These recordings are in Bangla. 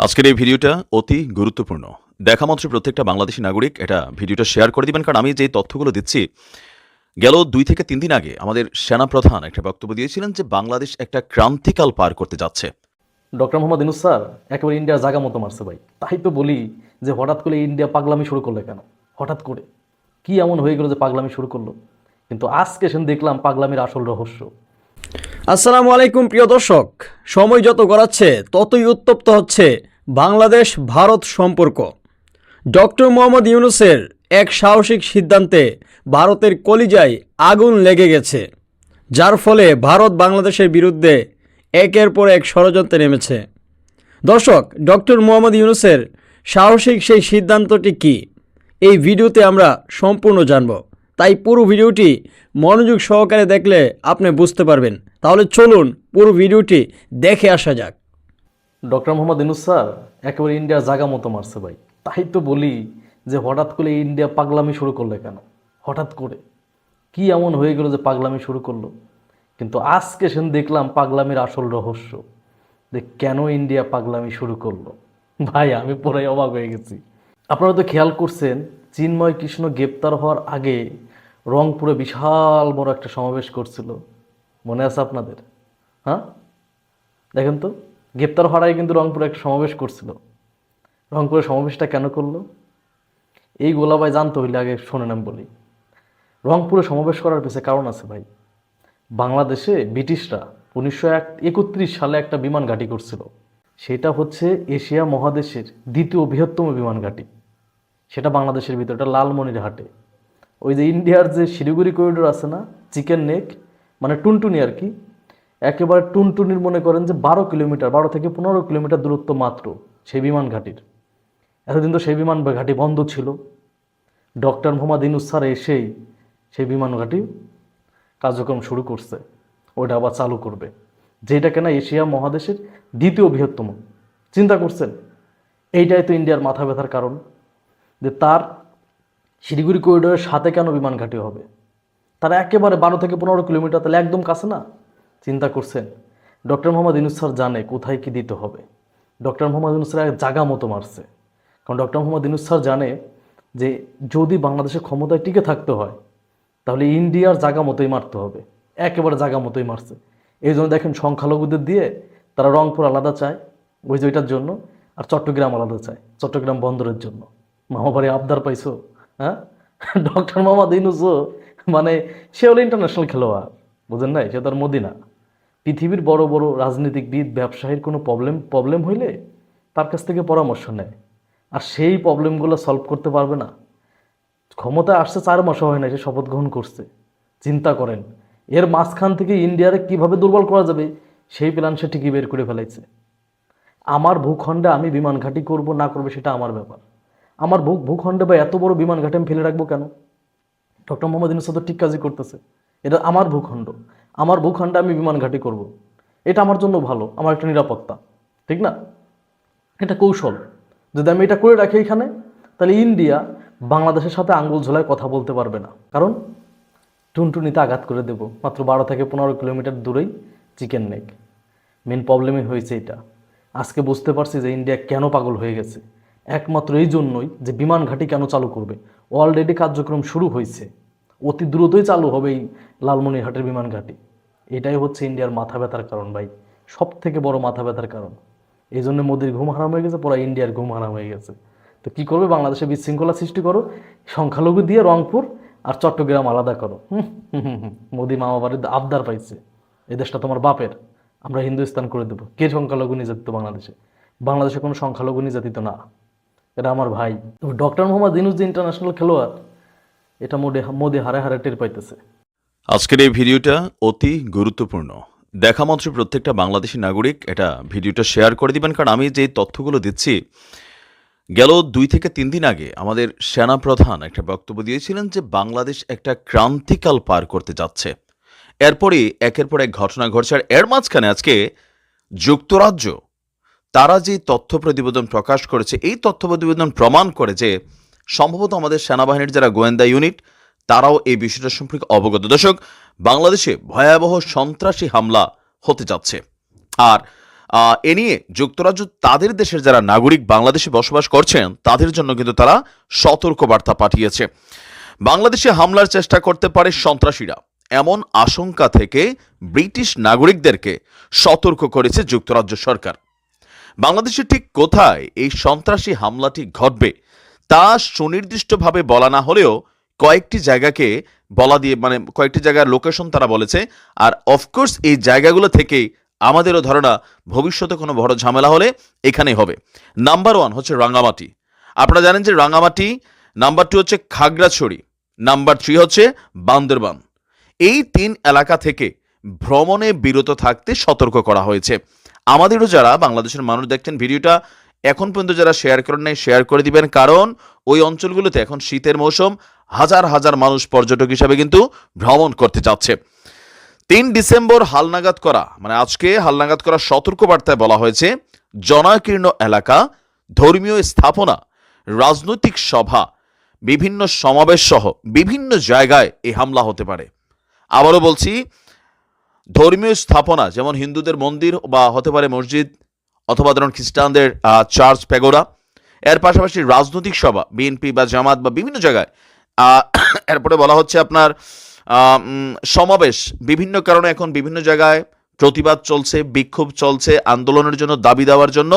আজকের এই ভিডিওটা অতি গুরুত্বপূর্ণ। দেখা মাত্র প্রত্যেকটা বাংলাদেশি নাগরিক এটা ভিডিওটা শেয়ার করে দিবেন, কারণ আমি যে তথ্যগুলো দিচ্ছি, গেল দুই থেকে তিন দিন আগে আমাদের সেনাপ্রধান একটা বক্তব্য দিয়েছিলেন যে বাংলাদেশ একটা ক্রান্তিকাল পার করতে যাচ্ছে। ডক্টর মোহাম্মদ ইনুস স্যার, একেবারে ইন্ডিয়ার জায়গা মতো মারছে ভাই। তাই তো বলি যে হঠাৎ করে ইন্ডিয়া পাগলামি শুরু করল কেন? হঠাৎ করে। কি এমন হয়ে গেল যে পাগলামি শুরু করল? কিন্তু আজকে সেন দেখলাম পাগলামির আসল রহস্য। আসসালামু আলাইকুম, প্রিয় দর্শক। সময় যত গড়াচ্ছে, ততই উত্তপ্ত হচ্ছে বাংলাদেশ ভারত সম্পর্ক। ডক্টর মোহাম্মদ ইউনুসের এক সাহসিক সিদ্ধান্তে ভারতের কলিজায় আগুন লেগে গেছে, যার ফলে ভারত বাংলাদেশের বিরুদ্ধে একের পর এক ষড়যন্ত্রে নেমেছে। দর্শক, ডক্টর মোহাম্মদ ইউনুসের সাহসিক সেই সিদ্ধান্তটি কি? এই ভিডিওতে আমরা সম্পূর্ণ জানব। তাই পুরো ভিডিওটি মনোযোগ সহকারে দেখলে আপনি বুঝতে পারবেন। তাহলে চলুন পুরো ভিডিওটি দেখে আসা যাক। ডক্টর মোহাম্মদ ইনুস স্যার, একেবারে ইন্ডিয়ার জাগা মতো মারছে ভাই। তাই তো বলি যে হঠাৎ করে ইন্ডিয়া পাগলামি শুরু করলে কেন? হঠাৎ করে। কি এমন হয়ে গেল যে পাগলামি শুরু করল? কিন্তু আজকে সেন দেখলাম পাগলামির আসল রহস্য, যে কেন ইন্ডিয়া পাগলামি শুরু করল। ভাই, আমি পুরাই অবাক হয়ে গেছি। আপনারা তো খেয়াল করছেন চিন্ময় কৃষ্ণ গ্রেপ্তার হওয়ার আগে রংপুরে বিশাল বড় একটা সমাবেশ করছিল। মনে আছে আপনাদের? হ্যাঁ? দেখেন তো, গ্রেপ্তার হওয়ার আগে কিন্তু রংপুরে একটা সমাবেশ করছিল। রংপুরে সমাবেশটা কেন করল? এই গোলাবাই জানতে হইলে আগে শোনেন আমি বলি। রংপুরে সমাবেশ করার পিছনে কারণ আছে ভাই। বাংলাদেশে ব্রিটিশরা উনিশশো এক, একত্রিশ সালে একটা বিমান ঘাঁটি করছিল। সেটা হচ্ছে এশিয়া মহাদেশের দ্বিতীয় বৃহত্তম বিমান ঘাঁটি। সেটা বাংলাদেশের ভিতরে লালমনিরহাটে। ওই যে ইন্ডিয়ার যে শিলিগুড়ি করিডোর আছে না, চিকেন নেক মানে টুনটুনি আর কি, একেবারে টুনটুনির মনে করেন যে বারো কিলোমিটার, বারো থেকে পনেরো কিলোমিটার দূরত্ব মাত্র সেই বিমান ঘাটির। এতদিন তো সেই বিমান ঘাটি বন্ধ ছিল। ডক্টর মোহাম্মদ ইনুস স্যার এসেই সেই বিমান ঘাটি কার্যক্রম শুরু করছে। ওটা আবার চালু করবে। যেটা কেনা এশিয়া মহাদেশের দ্বিতীয় বৃহত্তম। চিন্তা করছেন? এইটাই তো ইন্ডিয়ার মাথা ব্যথার কারণ। যে তার শিলিগুড়ি করিডোরের সাথে কেন বিমান ঘাঁটি হবে? তারা একেবারে বারো থেকে পনেরো কিলোমিটার, তাহলে একদম কাছে না? চিন্তা করছেন। ডক্টর মোহাম্মদ ইনুস স্যার জানে কোথায় কি দিতে হবে। ডক্টর মোহাম্মদ ইনুস স্যার জাগা মতো মারছে। কারণ ডক্টর মোহাম্মদ ইনুস স্যার জানে যে যদি বাংলাদেশের ক্ষমতায় টিকে থাকতে হয়, তাহলে ইন্ডিয়ার জাগা মতোই মারতে হবে। একেবারে জাগা মতোই মারছে। এই জন্য দেখেন সংখ্যালঘুদের দিয়ে তারা রংপুর আলাদা চায়, ওই যে ওইটার জন্য, আর চট্টগ্রাম আলাদা চায়, চট্টগ্রাম বন্দরের জন্য। মামাবাড়ি আবদার পাইছো হ্যাঁ? ডক্টর মোহাম্মদ ইনুসও মানে সে হলো ইন্টারন্যাশনাল খেলোয়াড়, বুঝেন নাই? সে তার মদিনা। পৃথিবীর বড় বড় রাজনীতিকবিদ ব্যবসায়ীর কোনো প্রবলেম প্রবলেম হইলে তার কাছ থেকে পরামর্শ নেয়। আর সেই প্রবলেমগুলো সলভ করতে পারবে না। ক্ষমতায় আসছে চার মাসও হয় না সে শপথ গ্রহণ করছে। চিন্তা করেন, এর মাঝখান থেকে ইন্ডিয়ারে কীভাবে দুর্বল করা যাবে, সেই প্ল্যান সে ঠিকই বের করে ফেলাইছে। আমার ভূখণ্ডে আমি বিমান ঘাঁটি করব, না করব, সেটা আমার ব্যাপার। আমার ভূ ভূখণ্ডে বা এত বড় বিমান ঘাঁটি আমি ফেলে রাখব কেন? ডক্টর মোহাম্মদ ইউনুস তো ঠিক কাজই করতেছে। এটা আমার ভূখণ্ড। আমার ভূখণ্ডে আমি বিমান ঘাঁটি করব। এটা আমার জন্য ভালো, আমার একটা নিরাপত্তা। ঠিক না? এটা কৌশল। যদি আমি এটা করে রাখি এখানে, তাহলে ইন্ডিয়া বাংলাদেশের সাথে আঙ্গুল ঝোলায় কথা বলতে পারবে না। কারণ টুনটুনিতে আঘাত করে দেব। মাত্র বারো থেকে পনেরো কিলোমিটার দূরেই চিকেন নেক মেন প্রবলেমই হয়েছে এটা। আজকে বুঝতে পারছি যে ইন্ডিয়া কেন পাগল হয়ে গেছে। একমাত্র এই জন্যই যে বিমান ঘাঁটি কেন চালু করবে? অলরেডি কার্যক্রম শুরু হয়েছে। অতি দ্রুতই চালু হবে এই লালমনিরহাটের বিমান ঘাঁটি। এটাই হচ্ছে ইন্ডিয়ার মাথা ব্যথার কারণ ভাই। সব থেকে বড় মাথা ব্যথার কারণ। এই জন্য মোদির ঘুম হারাম হয়ে গেছে, পুরো ইন্ডিয়ার ঘুম হারাম হয়ে গেছে। তো কি করবে? বাংলাদেশে বিশৃঙ্খলা সৃষ্টি করো, সংখ্যালঘু দিয়ে রংপুর আর চট্টগ্রাম আলাদা করো। মোদি মামা বাড়ির আবদার পাইছে। এই দেশটা তোমার বাপের। আমরা হিন্দুস্তান করে দেবো। কে সংখ্যালঘু নির্যাতিত বাংলাদেশে? বাংলাদেশে কোনো সংখ্যালঘু নির্যাতিত না। এটা আমার ভাই। ডক্টর মোহাম্মদ ইনুস যে ইন্টারন্যাশনাল খেলোয়াড়, এটা মোদে মোদি হারে হারে টের পাইতেছে। আজকের এই ভিডিওটা অতি গুরুত্বপূর্ণ। দেখা মাত্র প্রত্যেকটা বাংলাদেশি নাগরিক এটা ভিডিওটা শেয়ার করে দিবেন, কারণ আমি যে তথ্যগুলো দিচ্ছি, গেল দুই থেকে তিন দিন আগে আমাদের সেনাপ্রধান একটা বক্তব্য দিয়েছিলেন যে বাংলাদেশ একটা ক্রান্তিকাল পার করতে যাচ্ছে। এরপরই একের পর এক ঘটনা ঘটছে, আর এর মাঝখানে আজকে যুক্তরাজ্য তারা যে তথ্য প্রতিবেদন প্রকাশ করেছে, এই তথ্য প্রতিবেদন প্রমাণ করে যে সম্ভবত আমাদের সেনাবাহিনীর যারা গোয়েন্দা ইউনিট, তারাও এই বিষয়টা সম্পর্কে অবগত। দর্শক, বাংলাদেশে ভয়াবহ সন্ত্রাসী হামলা হতে যাচ্ছে। আর এ নিয়ে যুক্তরাজ্য তাদের দেশের যারা নাগরিক বাংলাদেশে বসবাস করছেন, তাদের জন্য কিন্তু তারা সতর্ক বার্তা পাঠিয়েছে। বাংলাদেশে হামলার চেষ্টা করতে পারে সন্ত্রাসীরা। এমন আশঙ্কা থেকে ব্রিটিশ নাগরিকদেরকে সতর্ক করেছে যুক্তরাজ্য সরকার। বাংলাদেশে ঠিক কোথায় এই সন্ত্রাসী হামলাটি ঘটবে তা সুনির্দিষ্টভাবে বলা না হলেও কয়েকটি জায়গাকে বলা দিয়ে মানে কয়েকটি জায়গার লোকেশন তারা বলেছে। আর অফকোর্স এই জায়গাগুলো থেকেই আমাদেরও ধারণা ভবিষ্যতে কোনো বড় ঝামেলা হলে এখানেই হবে। নাম্বার ওয়ান হচ্ছে রাঙ্গামাটি। আপনারা জানেন যে রাঙ্গামাটি নাম্বার টু হচ্ছে খাগড়াছড়ি নাম্বার থ্রি হচ্ছে বান্দরবান। এই তিন এলাকা থেকে ভ্রমণে বিরত থাকতে সতর্ক করা হয়েছে। আমাদেরও যারা বাংলাদেশের মানুষ দেখছেন, ভিডিওটা এখন পর্যন্ত যারা শেয়ার করেন নাই শেয়ার করে দিবেন। কারণ ওই অঞ্চলগুলোতে এখন শীতের মৌসুম, হাজার হাজার মানুষ পর্যটক হিসাবে কিন্তু ভ্রমণ করতে যাচ্ছে। তিন ডিসেম্বর হালনাগাদ করা মানে আজকে হালনাগাদ করা সতর্কবার্তায় বলা হয়েছে, জনাকীর্ণ এলাকা, ধর্মীয় স্থাপনা, রাজনৈতিক সভা, বিভিন্ন সমাবেশ সহ বিভিন্ন জায়গায় এই হামলা হতে পারে। আবারও বলছি ধর্মীয় স্থাপনা, যেমন হিন্দুদের মন্দির বা হতে পারে মসজিদ অথবা ধরুন খ্রিস্টানদের চার্চ, প্যাগোডা। এর পাশাপাশি রাজনৈতিক সভা, বিএনপি বা জামাত বা বিভিন্ন জায়গায়। এরপরে বলা হচ্ছে আপনার সমাবেশ। বিভিন্ন কারণে এখন বিভিন্ন জায়গায় প্রতিবাদ চলছে, বিক্ষোভ চলছে, আন্দোলনের জন্য, দাবি দেওয়ার জন্য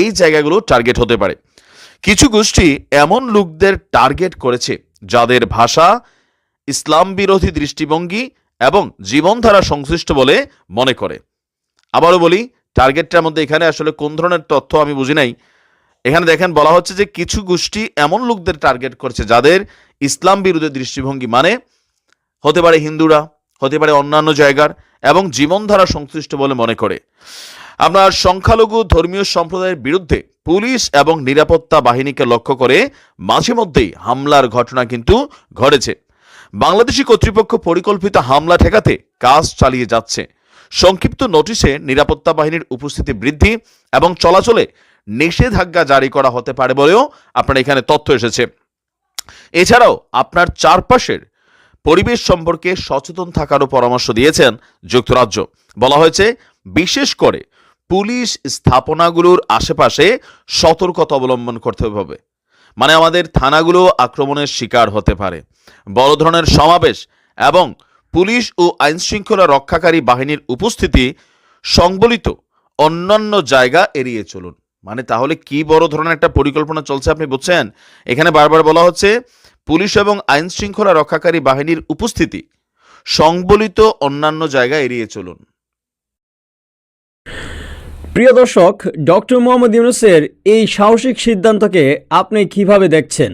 এই জায়গাগুলো টার্গেট হতে পারে। কিছু গোষ্ঠী এমন লোকদের টার্গেট করেছে, যাদের ভাষা ইসলাম বিরোধী দৃষ্টিভঙ্গি এবং জীবনধারা সংশ্লিষ্ট বলে মনে করে। আবারও বলি টার্গেটটার মধ্যে এখানে আসলে কোন ধরনের তথ্য আমি বুঝি নাই। এখানে দেখেন বলা হচ্ছে যে কিছু গোষ্ঠী এমন লোকদের টার্গেট করছে যাদের ইসলাম বিরোধী দৃষ্টিভঙ্গি মানে হতে পারে হিন্দুরা, হতে পারে অন্যান্য জায়গার এবং জীবনধারা সংশ্লিষ্ট বলে মনে করে। আপনার সংখ্যালঘু ধর্মীয় সম্প্রদায়ের বিরুদ্ধে পুলিশ এবং নিরাপত্তা বাহিনীকে লক্ষ্য করে মাঝে মধ্যেই হামলার ঘটনা কিন্তু ঘটেছে। বাংলাদেশি কর্তৃপক্ষ পরিকল্পিত হামলা ঠেকাতে কাজ চালিয়ে যাচ্ছে। সংক্ষিপ্ত নোটিশে নিরাপত্তা বাহিনীর উপস্থিতি বৃদ্ধি এবং চলাচলে নিষেধাজ্ঞা জারি করা হতে পারে বলেও আপনার এখানে তথ্য এসেছে। এছাড়াও আপনার চারপাশের পরিবেশ সম্পর্কে সচেতন থাকারও পরামর্শ দিয়েছেন যুক্তরাজ্য। বলা হয়েছে, বিশেষ করে পুলিশ স্থাপনাগুলোর আশেপাশে সতর্কতা অবলম্বন করতে হবে। মানে আমাদের থানাগুলো আক্রমণের শিকার হতে পারে। বড় ধরনের সমাবেশ এবং পুলিশ ও আইনশৃঙ্খলা রক্ষাকারী বাহিনীর উপস্থিতি সংবলিত অন্যান্য জায়গা এড়িয়ে চলুন। মানে তাহলে কি বড় ধরনের একটা পরিকল্পনা চলছে আপনি বুঝছেন? এখানে বারবার বলা হচ্ছে, পুলিশ এবং আইন শৃঙ্খলা রক্ষাকারী বাহিনীর উপস্থিতি সংবলিত অন্যান্য জায়গা এড়িয়ে চলুন। প্রিয় দর্শক, ডক্টর মোহাম্মদ ইউনুসের এই সাহসিক সিদ্ধান্তকে আপনি কীভাবে দেখছেন?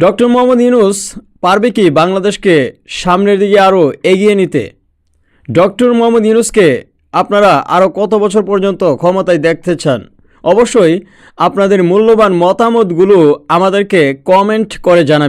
ডক্টর মোহাম্মদ ইউনুস পারবে কি বাংলাদেশকে সামনের দিকে আরও এগিয়ে নিতে? ডক্টর মোহাম্মদ ইউনুসকে আপনারা আরও কত বছর পর্যন্ত ক্ষমতায় দেখতে চান? অবশ্যই আপনাদের মূল্যবান মতামতগুলো আমাদেরকে কমেন্ট করে জানাবেন।